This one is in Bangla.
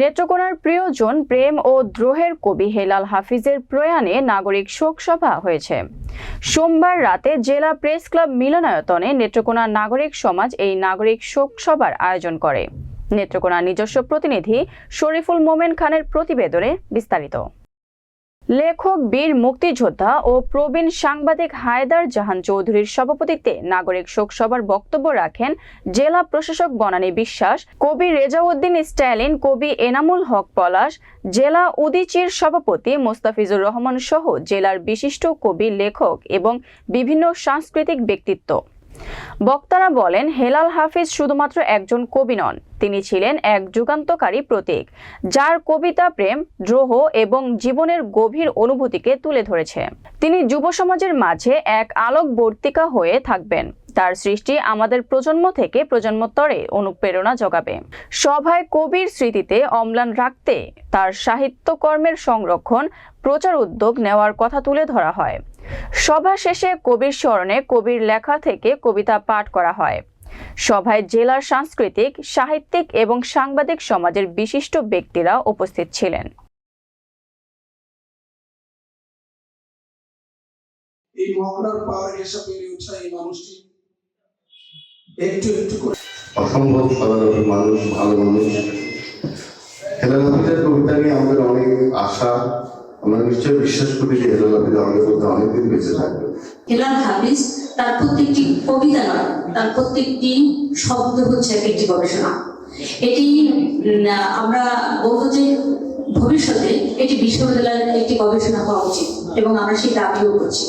নেত্রকোনার প্রিয়জন প্রেম ও দ্রোহের কবি হেলাল হাফিজের প্রয়াণে নাগরিক শোক সভা হয়েছে। সোমবার রাতে জেলা প্রেস ক্লাব মিলনায়তনে নেত্রকোনার নাগরিক সমাজ এই নাগরিক শোক সভার আয়োজন করে। নেত্রকোনার নিজস্ব প্রতিনিধি শরীফুল মোমেন খানের প্রতিবেদনে বিস্তারিত। লেখক, বীর মুক্তিযোদ্ধা ও প্রবীণ সাংবাদিক হায়দার জাহান চৌধুরীর সভাপতিত্বে নাগরিক শোক সভার বক্তব্য রাখেন জেলা প্রশাসক বনানী বিশ্বাস, কবি রেজাউদ্দিন স্ট্যালিন, কবি এনামুল হক পলাশ, জেলা উদিচির সভাপতি মোস্তাফিজুর রহমান সহ জেলার বিশিষ্ট কবি, লেখক এবং বিভিন্ন সাংস্কৃতিক ব্যক্তিত্ব। বক্তারা বলেন, হেলাল হাফিজ শুধুমাত্র একজন কবি নন, তিনি ছিলেন এক যুগান্তকারী প্রতীক, যার কবিতা প্রেম, দ্রোহ এবং জীবনের গভীর অনুভূতিকে তুলে ধরেছে। তিনি যুব সমাজের মাঝে এক আলোকবর্তিকা হয়ে থাকবেন। তার সৃষ্টি আমাদের প্রজন্ম থেকে প্রজন্মতরে অনুপ্রেরণা যোগাবে। সভায় কবির স্মৃতিতে অম্লান রাখতে তার সাহিত্যকর্মের সংরক্ষণ, প্রচার উদ্যোগ নেওয়ার কথা তুলে ধরা হয়। সভা শেষে কবির স্মরণে কবির লেখা থেকে কবিতা পাঠ করা হয়। সভায় জেলার সাংস্কৃতিক, সাহিত্যিক এবং সাংবাদিক সমাজের বিশিষ্ট ব্যক্তিরা উপস্থিত ছিলেন। এই মহড়ার পাওয়ার ওঠা এই মানুষটি। একটু একটু করে। অসম্ভব সাধারণ মানুষ ভালো মানুষ। হেলাল হাফিজের কবিতা নিয়ে আমাদের অনেক আশা। আমরা নিশ্চয়ই বিশ্বাস করি যে হেলাল হাফিজ আমাদের মধ্যে অনেকদিন বেঁচে থাকবে। হেলাল হাফিজ তার প্রত্যেকটি কবিতা নয় তার প্রত্যেকটি শব্দ হচ্ছে এক একটি গবেষণা। এটি আমরা বলব যে ভবিষ্যতে এটি বিশ্ববিদ্যালয়ের একটি গবেষণা হওয়া উচিত এবং আমরা সেই দাবিও করছি।